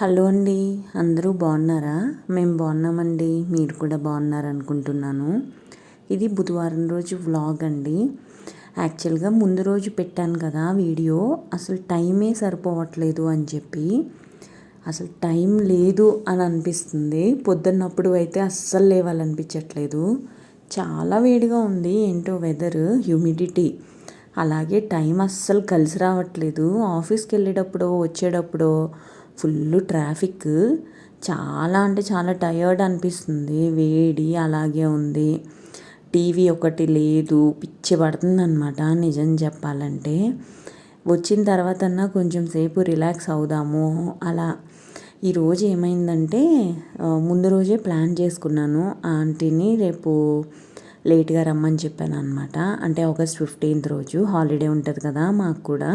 Hello అండి అందరూ బాగున్నారా? మేము బాగున్నామండి మీరు కూడా బాగున్నారనుకుంటున్నాను. ఇది బుధవారం రోజు వ్లాగ్ అండి. యాక్చువల్గా ముందు రోజు పెట్టాను కదా వీడియో అసలు టైమే సరిపోవట్లేదు అని చెప్పి. అసలు టైం లేదు అని అనిపిస్తుంది. పొద్దున్నప్పుడు అయితే అస్సలు లేవాలనిపించట్లేదు. చాలా వేడిగా ఉంది ఏంటో వెదర్ హ్యూమిడిటీ అలాగే టైం అస్సలు కలిసి రావట్లేదు. ఆఫీస్కి వెళ్ళేటప్పుడు వచ్చేటప్పుడు ఫుల్ ట్రాఫిక్. చాలా అంటే చాలా టయర్డ్ అనిపిస్తుంది. వేడి అలాగే ఉంది. టీవీ ఒకటి లేదు. పిచ్చి పడుతుంది అనమాట నిజం చెప్పాలంటే. వచ్చిన తర్వాత కొంచెం సేపు రిలాక్స్ అవుదాము. అలా ఈరోజు ఏమైందంటే ముందు రోజే ప్లాన్ చేసుకున్నాను. ఆంటీని రేపు లేట్గా రమ్మని చెప్పాను అనమాట అంటే ఆగస్ట్ ఫిఫ్టీన్త్ రోజు హాలిడే ఉంటుంది కదా మాకు కూడా.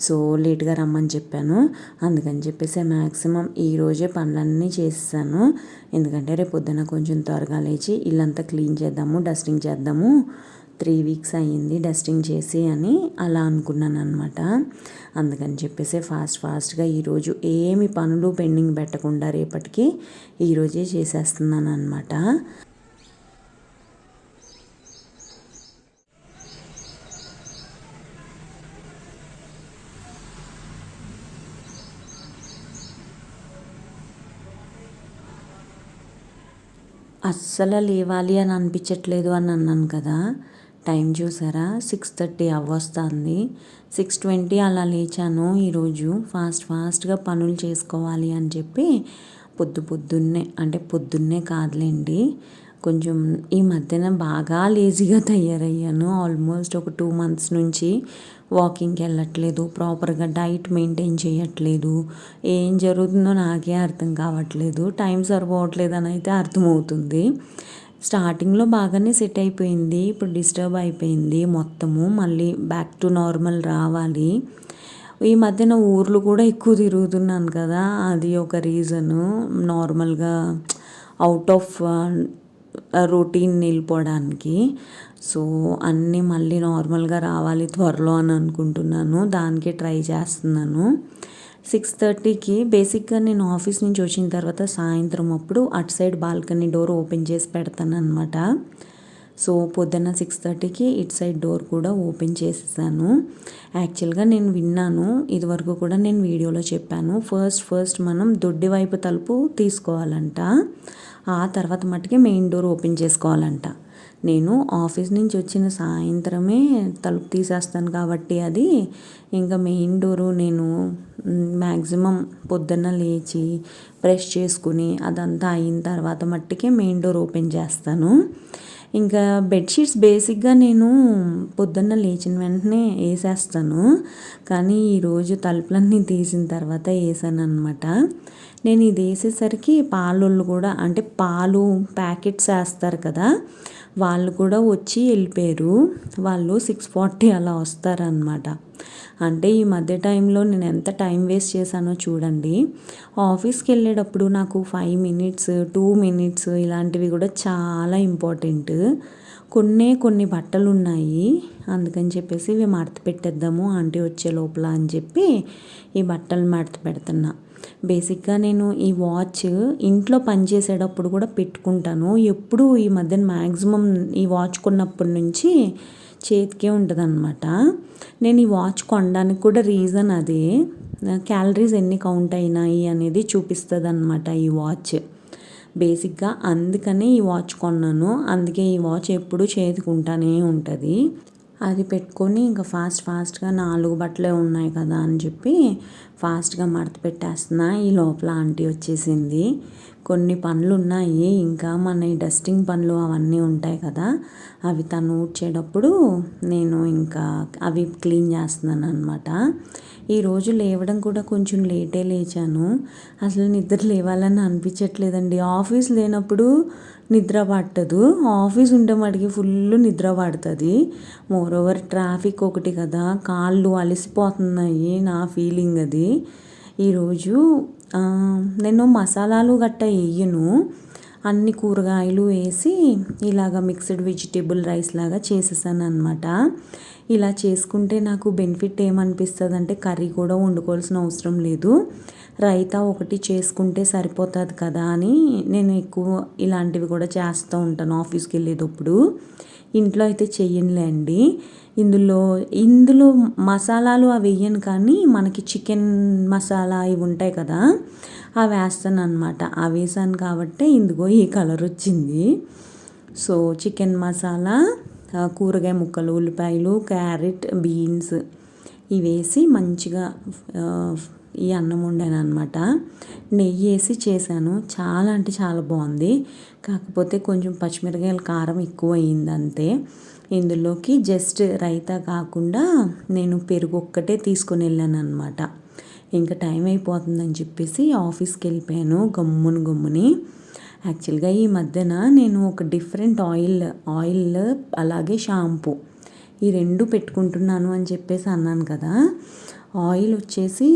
సో లేట్గా రమ్మని చెప్పాను. అందుకని చెప్పేసి మ్యాక్సిమం ఈరోజే పనులన్నీ చేసేసాను. ఎందుకంటే రేపు పొద్దున కొంచెం త్వరగా లేచి ఇల్లంతా క్లీన్ చేద్దాము డస్టింగ్ చేద్దాము. త్రీ వీక్స్ అయ్యింది డస్టింగ్ చేసి అని అలా అనుకున్నాను అనమాట అందుకని చెప్పేసి ఫాస్ట్ ఫాస్ట్గా ఈరోజు ఏమి పనులు పెండింగ్ పెట్టకుండా రేపటికి ఈరోజే చేసేస్తున్నాను అనమాట అస్సలు లేవాలి అని అనిపించట్లేదు అని అన్నాను కదా. టైం చూసారా? సిక్స్ థర్టీ అవ్వొస్తుంది. సిక్స్ ట్వంటీ అలా లేచాను ఈరోజు. ఫాస్ట్ ఫాస్ట్గా పనులు చేసుకోవాలి అని చెప్పి పొద్దు పొద్దున్నే అంటే పొద్దున్నే కాదులేండి కొంచెం ఈ మధ్యన బాగా లేజీగా తయారయ్యాను. ఆల్మోస్ట్ ఒక టూ మంత్స్ నుంచి వాకింగ్కి వెళ్ళట్లేదు. ప్రాపర్గా డైట్ మెయింటైన్ చేయట్లేదు. ఏం జరుగుతుందో నాకే అర్థం కావట్లేదు. టైం సరిపోవట్లేదు అని అయితే అర్థమవుతుంది. స్టార్టింగ్లో బాగానే సెట్ అయిపోయింది. ఇప్పుడు డిస్టర్బ్ అయిపోయింది మొత్తము. మళ్ళీ బ్యాక్ టు నార్మల్ రావాలి. ఈ మధ్యన ఊర్లు కూడా ఎక్కువ తిరుగుతున్నాను కదా. అది ఒక రీజను నార్మల్గా అవుట్ ఆఫ్ రొటీన్ నిలిపోవడానికి. సో అన్నీ మళ్ళీ నార్మల్గా రావాలి త్వరలో అని అనుకుంటున్నాను. దానికి ట్రై చేస్తున్నాను. సిక్స్ థర్టీకి బేసిక్గా నేను ఆఫీస్ నుంచి వచ్చిన తర్వాత సాయంత్రం అప్పుడు అటు సైడ్ బాల్కనీ డోర్ ఓపెన్ చేసి పెడతాను అనమాట సో పొద్దున్న సిక్స్ థర్టీకి ఇట్ సైడ్ డోర్ కూడా ఓపెన్ చేసేసాను. యాక్చువల్గా నేను విన్నాను ఇదివరకు కూడా నేను వీడియోలో చెప్పాను. ఫస్ట్ ఫస్ట్ మనం దొడ్డి వైపు తలుపు తీసుకోవాలంట. ఆ తర్వాత మట్టుకే మెయిన్ డోర్ ఓపెన్ చేసుకోవాలంట. నేను ఆఫీస్ నుంచి వచ్చిన సాయంత్రమే తలుపు తీసేస్తాను కాబట్టి అది ఇంకా మెయిన్ డోరు నేను మ్యాక్సిమం పొద్దున్న లేచి బ్రష్ చేసుకుని అదంతా అయిన తర్వాత మట్టికే మెయిన్ డోర్ ఓపెన్ చేస్తాను. ఇంకా బెడ్షీట్స్ బేసిక్గా నేను పొద్దున్న లేచిన వెంటనే వేసేస్తాను కానీ ఈరోజు తలుపులన్నీ తీసిన తర్వాత వేసాను అనమాట నేను ఇది వేసేసరికి పాలోళ్ళు కూడా అంటే పాలు ప్యాకెట్స్ వేస్తారు కదా వాళ్ళు కూడా వచ్చి వెళ్ళిపోయారు. వాళ్ళు సిక్స్ ఫార్టీ అలా వస్తారనమాట అంటే ఈ మధ్య టైంలో నేను ఎంత టైం వేస్ట్ చేశానో చూడండి. ఆఫీస్కి వెళ్ళేటప్పుడు నాకు ఫైవ్ మినిట్స్ టూ మినిట్స్ ఇలాంటివి కూడా చాలా ఇంపార్టెంట్ కొన్నే కొన్ని బట్టలు ఉన్నాయి అందుకని చెప్పేసి ఇవి మడత పెట్టేద్దాము ఆంటీ వచ్చే లోపల అని చెప్పి ఈ బట్టలు మడత పెడుతున్నా. బేసిక్గా నేను ఈ వాచ్ ఇంట్లో పనిచేసేటప్పుడు కూడా పెట్టుకుంటాను. ఎప్పుడు ఈ మధ్యన మ్యాక్సిమం ఈ వాచ్ కొన్నప్పటి నుంచి చేతికే ఉంటుంది అనమాట నేను ఈ వాచ్ కొనడానికి కూడా రీజన్ అదే. క్యాలరీస్ ఎన్ని కౌంట్ అయినాయి అనేది చూపిస్తుంది అనమాట ఈ వాచ్. బేసిక్గా అందుకని ఈ వాచ్ కొన్నాను. అందుకే ఈ వాచ్ ఎప్పుడు చేతికుంటానే ఉంటుంది. అది పెట్టుకొని ఇంకా ఫాస్ట్ ఫాస్ట్గా నాలుగు బట్టలే ఉన్నాయి కదా అని చెప్పి ఫాస్ట్గా మడత పెట్టేస్తున్నా. ఈ లోపల ఆంటీ వచ్చేసింది. కొన్ని పనులు ఉన్నాయి ఇంకా మన ఈ డస్టింగ్ పనులు అవన్నీ ఉంటాయి కదా. అవి తను ఊడ్చేటప్పుడు నేను ఇంకా అవి క్లీన్ చేస్తున్నాను అనమాట ఈరోజు లేవడం కూడా కొంచెం లేటే లేచాను. అసలు నిద్ర లేవాలని అనిపించట్లేదండి. ఆఫీస్ లేనప్పుడు నిద్ర పట్టదు. ఆఫీస్ ఉంటే మటుకి ఫుల్ నిద్ర పడుతుంది. మోర్ ఓవర్ ట్రాఫిక్ ఒకటి కదా. కాళ్ళు అలసిపోతున్నాయి నా ఫీలింగ్ అది. ఈరోజు నేను మసాలాలు గట్ట వేయను అన్ని కూరగాయలు వేసి ఇలాగ మిక్స్డ్ వెజిటేబుల్ రైస్ లాగా చేసేసాను అనమాట ఇలా చేసుకుంటే నాకు బెనిఫిట్ ఏమనిపిస్తుంది అంటే కర్రీ కూడా వండుకోవాల్సిన అవసరం లేదు. రైతా ఒకటి చేసుకుంటే సరిపోతుంది కదా అని నేను ఎక్కువ ఇలాంటివి కూడా చేస్తూ ఉంటాను ఆఫీస్కి వెళ్ళేటప్పుడు. ఇంట్లో అయితే చెయ్యనులేండి. ఇందులో ఇందులో మసాలాలు అవి వేయను కానీ మనకి చికెన్ మసాలా ఇవి ఉంటాయి కదా అవి వేస్తాను అనమాట అవి వేసాను కాబట్టి ఇందుకో ఈ కలర్ వచ్చింది. సో చికెన్ మసాలా కూరగాయ ముక్కలు ఉల్లిపాయలు క్యారెట్ బీన్స్ ఇవి వేసి మంచిగా ఈ అన్నం వండాను అనమాట నెయ్యి వేసి చేశాను. చాలా అంటే చాలా బాగుంది. కాకపోతే కొంచెం పచ్చిమిరకాయల కారం ఎక్కువ అయింది అంతే ఇందులోకి జస్ట్ రైతా కాకుండా నేను పెరుగు ఒక్కటే తీసుకొని వెళ్ళాను అనమాట ఇంకా టైం అయిపోతుందని చెప్పేసి ఆఫీస్కి వెళ్ళిపోయాను గమ్ముని గమ్ముని. యాక్చువల్గా ఈ మధ్యన నేను ఒక డిఫరెంట్ ఆయిల్ ఆయిల్ అలాగే షాంపూ ఈ రెండు పెట్టుకుంటున్నాను అని చెప్పేసి అన్నాను కదా. ఆయిల్ వచ్చేసి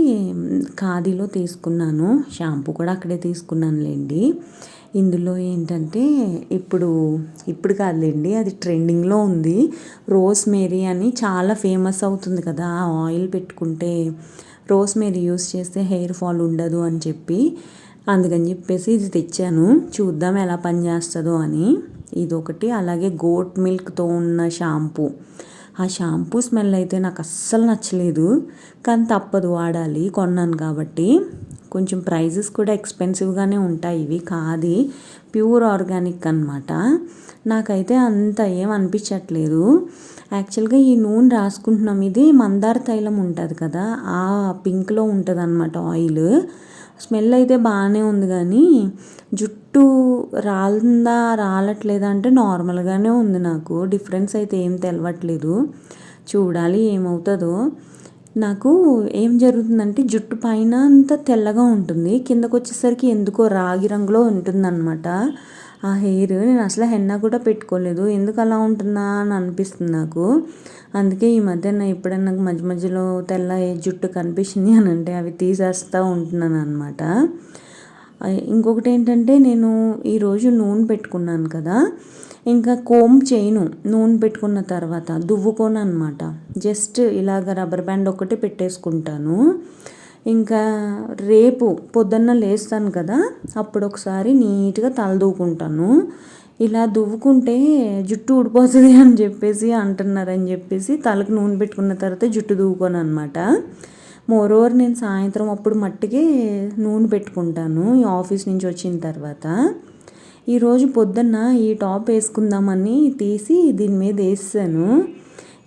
ఖాదీలో తీసుకున్నాను. షాంపూ కూడా అక్కడే తీసుకున్నానులేండి. ఇందులో ఏంటంటే ఇప్పుడు ఇప్పుడు కాదులేండి అది ట్రెండింగ్లో ఉంది. రోస్ మేరీ అని చాలా ఫేమస్ అవుతుంది కదా ఆ ఆయిల్ పెట్టుకుంటే. రోస్ మేరీ యూస్ చేస్తే హెయిర్ ఫాల్ ఉండదు అని చెప్పి అందుకని చెప్పేసి ఇది తెచ్చాను. చూద్దాం ఎలా పనిచేస్తుందో అని. ఇది ఒకటి అలాగే గోట్ మిల్క్తో ఉన్న షాంపూ. ఆ షాంపూ స్మెల్ అయితే నాకు అస్సలు నచ్చలేదు. కానీ తప్పదు వాడాలి కొన్నాను కాబట్టి. కొంచెం ప్రైజెస్ కూడా ఎక్స్పెన్సివ్గానే ఉంటాయి. ఇవి కాది ప్యూర్ ఆర్గానిక్ అనమాట నాకైతే అంత ఏం అనిపించట్లేదు. యాక్చువల్గా ఈ నూనె రాసుకుంటున్నాం. ఇది మందార తైలం ఉంటుంది కదా ఆ పింక్లో ఉంటుంది అనమాట ఆయిల్. స్మెల్ అయితే బాగానే ఉంది కానీ జుట్టు రాలిందా రాలట్లేదా అంటే నార్మల్గానే ఉంది నాకు. డిఫరెన్స్ అయితే ఏం తెలవట్లేదు. చూడాలి ఏమవుతుందో. నాకు ఏం జరుగుతుందంటే జుట్టు పైన అంతా తెల్లగా ఉంటుంది. కిందకు వచ్చేసరికి ఎందుకో రాగి రంగులో ఉంటుందన్నమాట. ఆ హెయిర్ నేను అసలు హెన్నా కూడా పెట్టుకోలేదు. ఎందుకు అలా ఉంటుందా అని అనిపిస్తుంది నాకు. అందుకే ఈ మధ్య నా ఎప్పుడైనా నాకు మధ్య మధ్యలో తెల్ల జుట్టు కనిపించింది అని అంటే అవి తీసేస్తూ ఉంటున్నాను అనమాట ఇంకొకటి ఏంటంటే నేను ఈరోజు నూనె పెట్టుకున్నాను కదా. ఇంకా కోమ్ చేయను. నూనె పెట్టుకున్న తర్వాత దువ్వుకోను అనమాట జస్ట్ ఇలాగ రబ్బర్ బ్యాండ్ ఒకటి పెట్టేసుకుంటాను. ఇంకా రేపు పొద్దున్న లేస్తాను కదా. అప్పుడు ఒకసారి నీట్గా తల దూకుంటాను ఇలా దువ్వుకుంటే జుట్టు ఊడిపోతుంది అని చెప్పేసి అంటున్నారని చెప్పేసి తలకు నూనె పెట్టుకున్న తర్వాత జుట్టు దువ్వుకోను అనమాట మోరోవర్ నేను సాయంత్రం అప్పుడు మట్టికి నూనె పెట్టుకుంటాను ఈ ఆఫీస్ నుంచి వచ్చిన తర్వాత. ఈరోజు పొద్దున్న ఈ టాప్ వేసుకుందామని తీసి దీని మీద వేసాను.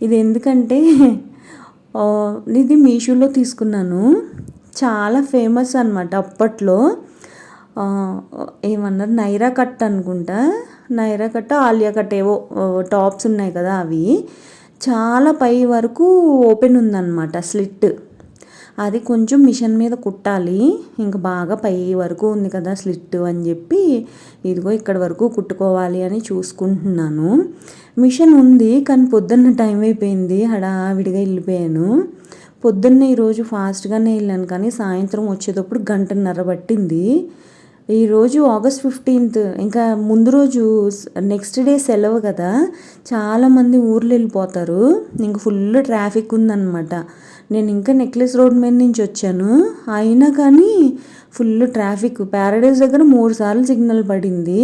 ఇది ఎందుకంటే ఇది మీషోలో తీసుకున్నాను. చాలా ఫేమస్ అనమాట అప్పట్లో. ఏమన్నారు? నైరా కట్ అనుకుంటా? నైరా కట్ట ఆలియా కట్ ఏవో టాప్స్ ఉన్నాయి కదా అవి. చాలా పై వరకు ఓపెన్ ఉందన్నమాట స్లిట్. అది కొంచెం మిషన్ మీద కుట్టాలి. ఇంకా బాగా పై వరకు ఉంది కదా స్లిట్ అని చెప్పి ఇదిగో ఇక్కడ వరకు కుట్టుకోవాలి అని చూసుకుంటున్నాను. మిషన్ ఉంది కానీ పొద్దున్న టైం అయిపోయింది హడావిడిగా వెళ్ళిపోయాను. పొద్దున్న ఈరోజు ఫాస్ట్గానే వెళ్ళాను కానీ సాయంత్రం వచ్చేటప్పుడు గంటన్నర పట్టింది. ఈరోజు ఆగస్ట్ ఫిఫ్టీన్త్ ఇంకా ముందు రోజు నెక్స్ట్ డే సెలవు కదా. చాలామంది ఊర్లు వెళ్ళిపోతారు. ఇంక ఫుల్ ట్రాఫిక్ ఉందన్నమాట. నేను ఇంకా నెక్లెస్ రోడ్ మీద నుంచి వచ్చాను. అయినా కానీ ఫుల్ ట్రాఫిక్ ప్యారడైజ్ దగ్గర మూడు సార్లు సిగ్నల్ పడింది.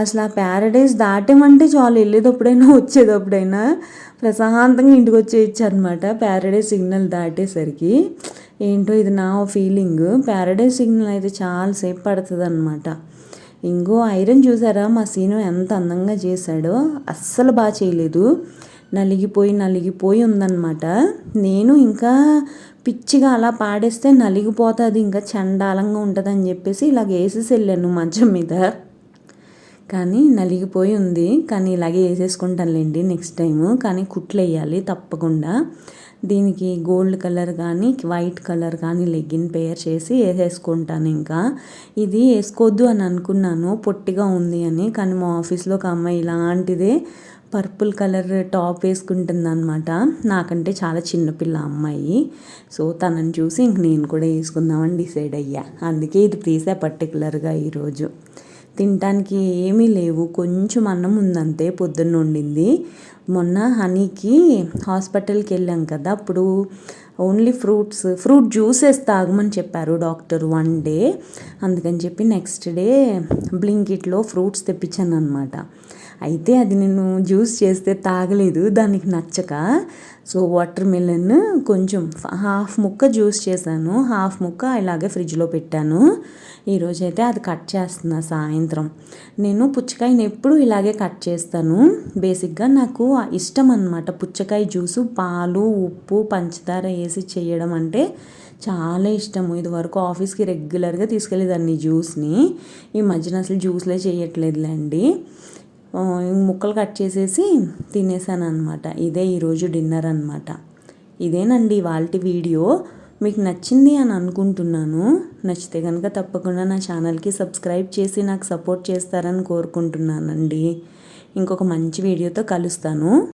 అసలు ఆ ప్యారడైజ్ దాటేమంటే చాలు. వెళ్ళేటప్పుడైనా వచ్చేటప్పుడైనా ప్రశాంతంగా ఇంటికి వచ్చేయచ్చు అనమాట ప్యారడైజ్ సిగ్నల్ దాటేసరికి. ఏంటో ఇది నా ఫీలింగ్ ప్యారడైజ్ సిగ్నల్ అయితే చాలాసేపు పడుతుంది అనమాట ఇంకో ఐరన్ చూసారా? మా సీను ఎంత అందంగా చేశాడో. అస్సలు బాగా చేయలేదు. నలిగిపోయి నలిగిపోయి ఉందన్నమాట. నేను ఇంకా పిచ్చిగా అలా పాడేస్తే నలిగిపోతుంది ఇంకా చండాలంగా ఉంటుందని చెప్పేసి ఇలాగ వేసేసి వెళ్ళాను మంచం మీద. కానీ నలిగిపోయి ఉంది. కానీ ఇలాగే వేసేసుకుంటానులేండి నెక్స్ట్ టైము. కానీ కుట్లు వేయాలి తప్పకుండా. దీనికి గోల్డ్ కలర్ కానీ వైట్ కలర్ కానీ లెగ్గిన్ పేర్ చేసి వేసేసుకుంటాను ఇంకా. ఇది వేసుకోవద్దు అని అనుకున్నాను. పొట్టిగా ఉంది అని. కానీ మా ఆఫీస్లో ఒక అమ్మాయి ఇలాంటిదే పర్పుల్ కలర్ టాప్ వేసుకుంటుంది అనమాట నాకంటే చాలా చిన్నపిల్ల అమ్మాయి. సో తనని చూసి ఇంక నేను కూడా వేసుకుందామని డిసైడ్ అయ్యా. అందుకే ఇది తీసా పర్టికులర్గా ఈరోజు. తినటానికి ఏమీ లేవు. కొంచెం అన్నం ఉందంతే పొద్దున్న వండింది. మొన్న హనీకి హాస్పిటల్కి వెళ్ళాం కదా అప్పుడు ఓన్లీ ఫ్రూట్స్ ఫ్రూట్ జ్యూసెస్ తాగమని చెప్పారు డాక్టర్ వన్ డే. అందుకని చెప్పి నెక్స్ట్ డే బ్లింకిట్లో ఫ్రూట్స్ తెప్పించాను అనమాట అయితే అది నేను జ్యూస్ చేస్తే తాగలేదు దానికి నచ్చక. సో వాటర్ మిలన్ కొంచెం హాఫ్ ముక్క జ్యూస్ చేశాను. హాఫ్ ముక్క ఇలాగే ఫ్రిడ్జ్లో పెట్టాను. ఈరోజు అయితే అది కట్ చేస్తున్నా సాయంత్రం. నేను పుచ్చకాయని ఎప్పుడు ఇలాగే కట్ చేస్తాను. బేసిక్గా నాకు ఇష్టం అనమాట పుచ్చకాయ జ్యూసు పాలు ఉప్పు పంచదార వేసి చేయడం అంటే చాలా ఇష్టము. ఇదివరకు ఆఫీస్కి రెగ్యులర్గా తీసుకెళ్ళేదాన్ని జ్యూస్ని. ఈ మధ్యన అసలు జ్యూస్లే చేయట్లేదులేండి. ముక్కలు కట్ చేసేసి తినేసాను అనమాట ఇదే ఈరోజు డిన్నర్ అనమాట ఇదేనండి వాళ్ళ వీడియో. మీకు నచ్చింది అని అనుకుంటున్నాను. నచ్చితే కనుక తప్పకుండా నా ఛానల్కి సబ్స్క్రైబ్ చేసి నాకు సపోర్ట్ చేస్తారని కోరుకుంటున్నానండి. ఇంకొక మంచి వీడియోతో కలుస్తాను.